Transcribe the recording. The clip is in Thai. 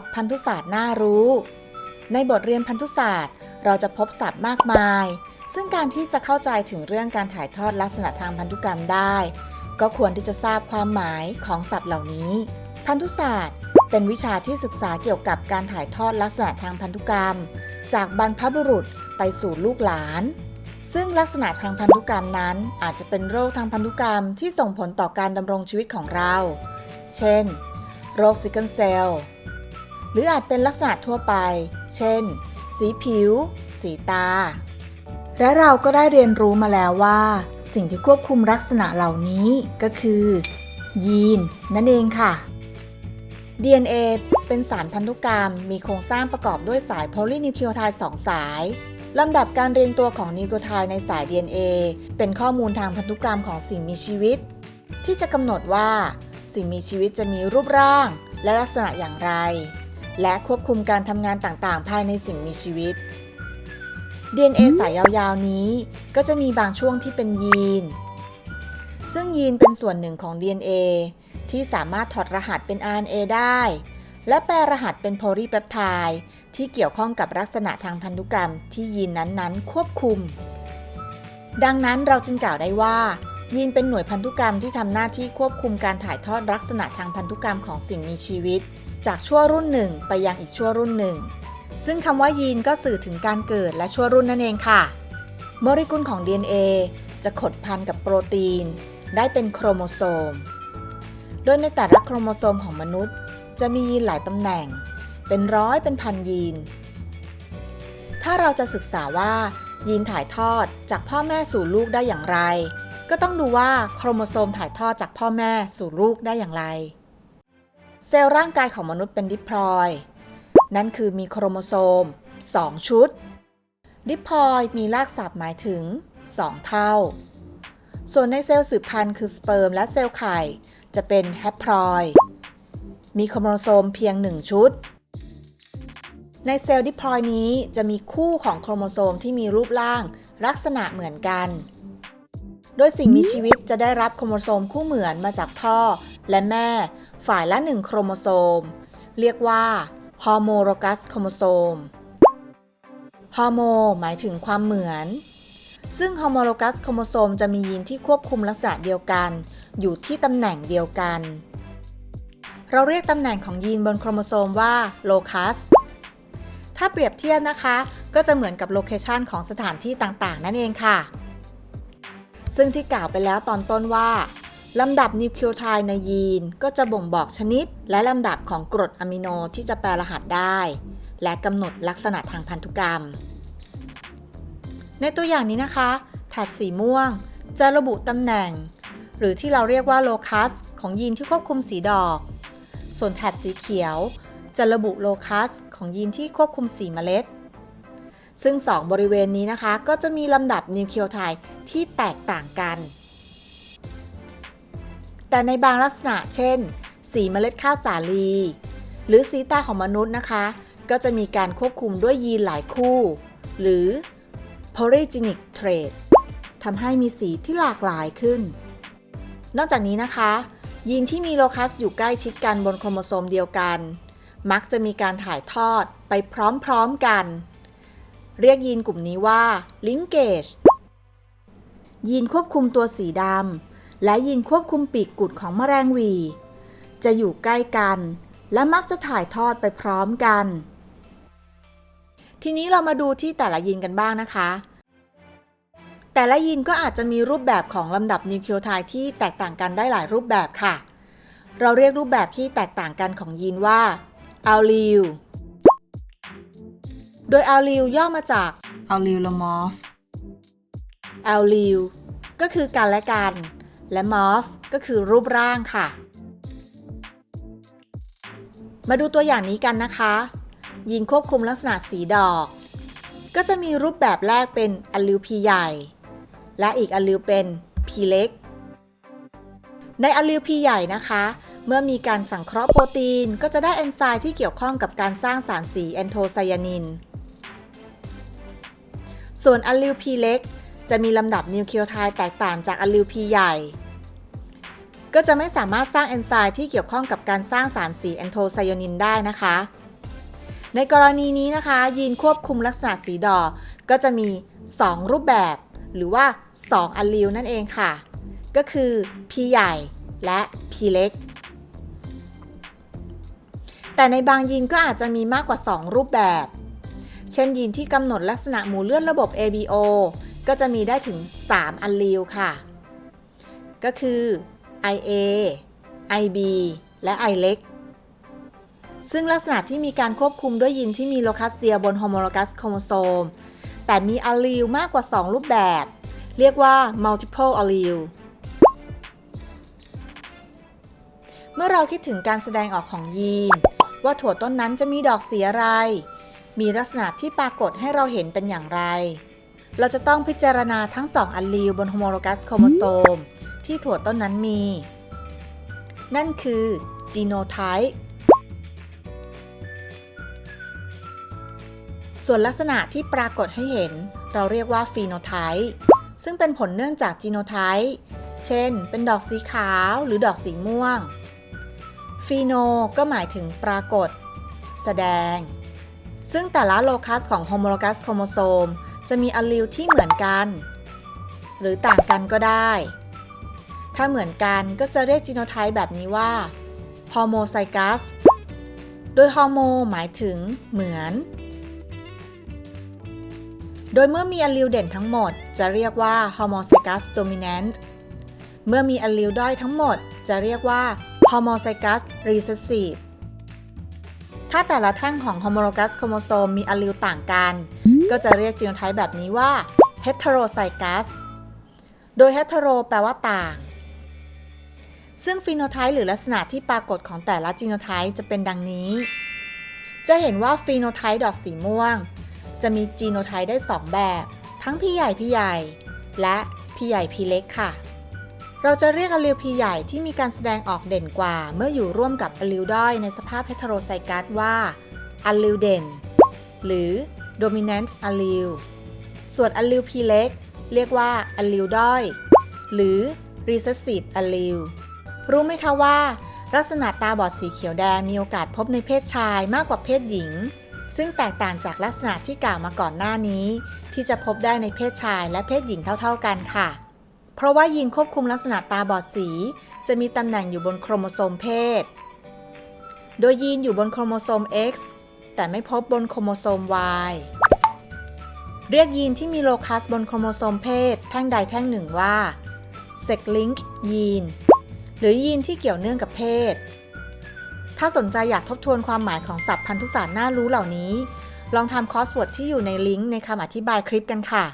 พท์พันธุศาสตร์น่ารู้ ในบทเรียนพันธุศาสตร์ เราจะพบศัพท์มากมาย ซึ่งการที่จะเข้าใจถึงเรื่องการถ่ายทอดลักษณะทางพันธุกรรมได้ ก็ควรที่จะทราบความหมายของศัพท์เหล่านี้ พันธุศาสตร์ เป็นวิชาที่ศึกษาเกี่ยวกับการถ่ายทอดลักษณะทางพันธุกรรม จากบรรพบุรุษไปสู่ลูกหลาน ซึ่งลักษณะทางพันธุกรรมนั้นอาจจะเป็นโรคทางพันธุกรรมที่ส่งผลต่อการดำรงชีวิตของเรา เช่น โรคซิกเกิลเซลล์ หรืออาจเป็นลักษณะทั่วไป เช่น สีผิว สีตา และเราก็ได้เรียนรู้มาแล้วว่า สิ่งที่ควบคุมลักษณะเหล่านี้ก็คือ ยีน นั่นเองค่ะ DNA เป็นสารพันธุกรรม มีโครงสร้างประกอบด้วยสายโพลีนิวคลีโอไทด์2สายลำดับการเรียงตัวของนิวคลีโอไทด์ในสาย DNA เป็นข้อมูลทางพันธุกรรมของสิ่งมีชีวิต ที่จะกำหนดว่า สิ่งมีชีวิตจะมีรูปร่าง และลักษณะอย่างไร และควบคุมการทำงานต่างๆ ภายในสิ่งมีชีวิต DNA สายยาวๆ นี้ก็จะมีบางช่วงที่เป็นยีน ซึ่งยีนเป็นส่วนหนึ่งของ DNA ที่สามารถถอดรหัสเป็น RNA ได้ และแปลรหัสเป็นโพลีเปปไทด์ที่เกี่ยวข้องกับลักษณะทางพันธุกรรมที่ยีนนั้นๆ ควบคุม ดังนั้นเราจึงกล่าวได้ว่า ยีนเป็นหน่วยพันธุกรรมที่ทำหน้าที่ควบคุมการถ่ายทอดลักษณะทางพันธุกรรมของสิ่งมีชีวิต จากชั่วรุ่นหนึ่งไปยังอีกชั่วรุ่นหนึ่ง ซึ่งคำว่ายีนก็สื่อถึงการเกิดและชั่วรุ่นนั่นเองค่ะ โมเลกุลของ DNA จะขดพันกับโปรตีน ได้เป็นโครโมโซม โดยในแต่ละโครโมโซมของมนุษย์ จะมียีนหลายตำแหน่ง เป็นร้อยเป็นพันยีน ถ้าเราจะศึกษาว่า ยีนถ่ายทอดจากพ่อแม่สู่ลูกได้อย่างไร ก็ต้องดูว่าโครโมโซมถ่ายทอดจากพ่อแม่สู่ลูกได้อย่างไร เซลล์ร่างกายของมนุษย์เป็นดิพลอย นั่นคือมีโครโมโซม 2 ชุด ดิพลอยมีรากศัพท์หมายถึง 2 เท่า ส่วนในเซลล์สืบพันธุ์คือสเปิร์มและเซลล์ไข่ จะเป็นแฮปพลอย มีโครโมโซมเพียง 1 ชุด ในเซลล์ดิพลอยนี้จะมีคู่ของโครโมโซมที่มีรูปร่างลักษณะเหมือนกัน โดยสิ่งมีชีวิตจะได้รับโครโมโซมคู่เหมือนมาจากพ่อและแม่ ฝ่ายละหนึ่งโครโมโซม เรียกว่าฮอร์โมโลกัสโครโมโซม ฮอร์โม หมายถึงความเหมือน ซึ่งฮอร์โมโลกัสโครโมโซมจะมียีนที่ควบคุมลักษณะเดียวกัน อยู่ที่ตำแหน่งเดียวกัน เราเรียกตำแหน่งของยีนบนโครโมโซมว่าโลคัส ถ้าเปรียบเทียบนะคะ ก็จะเหมือนกับโลเคชันของสถานที่ต่างๆ นั่นเองค่ะ ซึ่งที่กล่าวไปแล้วตอนต้นว่า ลำดับนิวคลีโอไทด์ในยีนก็จะบ่งบอกชนิด และลำดับของกรดอะมิโนที่จะแปลรหัสได้ และกำหนดลักษณะทางพันธุกรรม ในตัวอย่างนี้นะคะ แถบสีม่วง จะระบุตำแหน่ง หรือที่เราเรียกว่าโลคัส ของยีนที่ควบคุมสีดอก ส่วนแถบสีเขียว จะระบุโลคัส ของยีนที่ควบคุมสีเมล็ด ซึ่ง 2 บริเวณนี้นะคะ ก็จะมีลำดับนิวคลีโอไทด์ที่แตกต่างกัน แต่ในบางลักษณะเช่น สีเมล็ดข้าวสาลี หรือสีตาของมนุษย์นะคะ ก็จะมีการควบคุมด้วยยีนหลายคู่ หรือ polygenic trait ทำให้มีสีที่หลากหลายขึ้น นอกจากนี้นะคะ ยีนที่มีโลคัสอยู่ใกล้ชิดกันบนโครโมโซมเดียวกัน มักจะมีการถ่ายทอดไปพร้อมๆกัน เรียกยีนกลุ่มนี้ว่า linkage ยีนควบคุมตัวสีดำ และยีนควบคุมปีกกุดของแมลงหวี จะอยู่ใกล้กัน และมักจะถ่ายทอดไปพร้อมกัน ทีนี้เรามาดูที่แต่ละยีนกันบ้างนะคะ แต่ละยีนก็อาจจะมีรูปแบบของลำดับนิวคลีโอไทด์ที่แตกต่างกันได้หลายรูปแบบค่ะ เราเรียกรูปแบบที่แตกต่างกันของยีนว่าอัลลีลโดยอัลลีลย่อมาจาก allelomorph อัลลีลก็คือกันและกัน และมอร์ฟก็คือรูปร่างค่ะ มาดูตัวอย่างนี้กันนะคะยีนควบคุมลักษณะสีดอก ก็จะมีรูปแบบแรกเป็นอัลลิลพีใหญ่ และอีกอัลลิลเป็นพีเล็ก ในอัลลิลพีใหญ่นะคะ เมื่อมีการสังเคราะห์โปรตีน ก็จะได้เอนไซม์ที่เกี่ยวข้องกับการสร้างสารสีแอนโทไซยานินส่วนอัลลิลพีเล็ก จะมีลำดับนิวคลีโอไทด์แตกต่างจากอัลลิลพีใหญ่ ก็จะไม่สามารถสร้างเอนไซม์ที่เกี่ยวข้องกับการสร้างสารสีแอนโทไซยานินได้นะคะ ในกรณีนี้นะคะ ยีนควบคุมลักษณะสีดอกก็จะมี 2 รูปแบบ หรือว่า 2อัลลีลนั่นเองค่ะ ก็คือ P ใหญ่และ P เล็ก แต่ในบางยีนก็อาจจะมีมากกว่า 2 รูปแบบ เช่นยีนที่กำหนดลักษณะหมู่เลือดระบบ ABO ก็จะมีได้ถึง 3 อัลลีลค่ะ ก็คือ IA IB และ I เล็กซึ่งลักษณะที่มีการควบคุมด้วยยีนที่มีโลคัสเดียบนโฮโมโลกัสโครโมโซม แต่มีอัลลีลมากกว่า 2 รูปแบบ เรียกว่า multiple allele เมื่อเราคิดถึงการแสดงออกของยีน ว่าถั่วต้นนั้นจะมีดอกสีอะไร มีลักษณะที่ปรากฏให้เราเห็นเป็นอย่างไร เราจะต้องพิจารณาทั้ง 2 อัลลีลบนโฮโมโลกัสโครโมโซม ที่ถั่วต้นนั้นมี นั่นคือจีโนไทป์ส่วนลักษณะที่ปรากฏให้เห็น เราเรียกว่าฟีโนไทป์ซึ่งเป็นผลเนื่องจากจีโนไทป์เช่น เป็นดอกสีขาวหรือดอกสีม่วง ฟีโนก็หมายถึงปรากฏ แสดง ซึ่งแต่ละโลคัสของโฮโมโลกัสโครโมโซม จะมีอัลลีลที่เหมือนกัน หรือต่างกันก็ได้ ถ้าเหมือนกันก็จะเรียกจีโนไทป์แบบนี้ว่าฮอร์โมไซกัส โดยฮอร์โมหมายถึงเหมือน โดยเมื่อมีอัลลีลเด่นทั้งหมด จะเรียกว่า homozygous dominant เมื่อมีอัลลีลด้อยทั้งหมด จะเรียกว่า homozygous recessive ถ้าแต่ละแท่งของ homologous chromosome มีอัลลีลต่างกัน ก็จะเรียกจีโนไทป์แบบนี้ว่า heterozygous โดย hetero แปลว่าต่าง ซึ่งฟีโนไทป์หรือลักษณะที่ปรากฏของแต่ละจีโนไทป์จะเป็นดังนี้ จะเห็นว่าฟีโนไทป์ดอกสีม่วง จะมีจีโนไทป์ได้ 2 แบบ ทั้งพี่ใหญ่พี่ใหญ่ และพี่ใหญ่พี่เล็กค่ะเราจะเรียกอลลีลพี่ใหญ่ที่มีการแสดงออกเด่นกว่า เมื่ออยู่ร่วมกับอลลีลด้อยในสภาพเฮตโรไซกัสว่าอลลีลเด่น หรือ dominant allele ส่วนอลลีลพี่เล็กเรียกว่าอลลีลด้อย หรือ recessive allele รู้ไหมคะว่า ลักษณะตาบอดสีเขียวแดงมีโอกาสพบในเพศชายมากกว่าเพศหญิง ซึ่งแตกต่างจากลักษณะที่กล่าวมาก่อนหน้านี้ ที่จะพบได้ในเพศชายและเพศหญิงเท่า ๆกันค่ะ เพราะว่ายีนควบคุมลักษณะตาบอดสี จะมีตำแหน่งอยู่บนโครโมโซมเพศ โดยยีนอยู่บนโครโมโซม X แต่ไม่พบบนโครโมโซม Y เรียกยีนที่มีโลคัสบนโครโมโซมเพศ แท่งใดแท่งหนึ่งว่า sex link ยีน หรือยีนที่เกี่ยวเนื่องกับเพศ ถ้าสนใจอยากทบทวนความหมายของศัพท์พันธุศาสตร์น่ารู้เหล่านี้ ลองทำคอร์สเวิร์ดที่อยู่ในลิงก์ในคำอธิบายคลิปกันค่ะ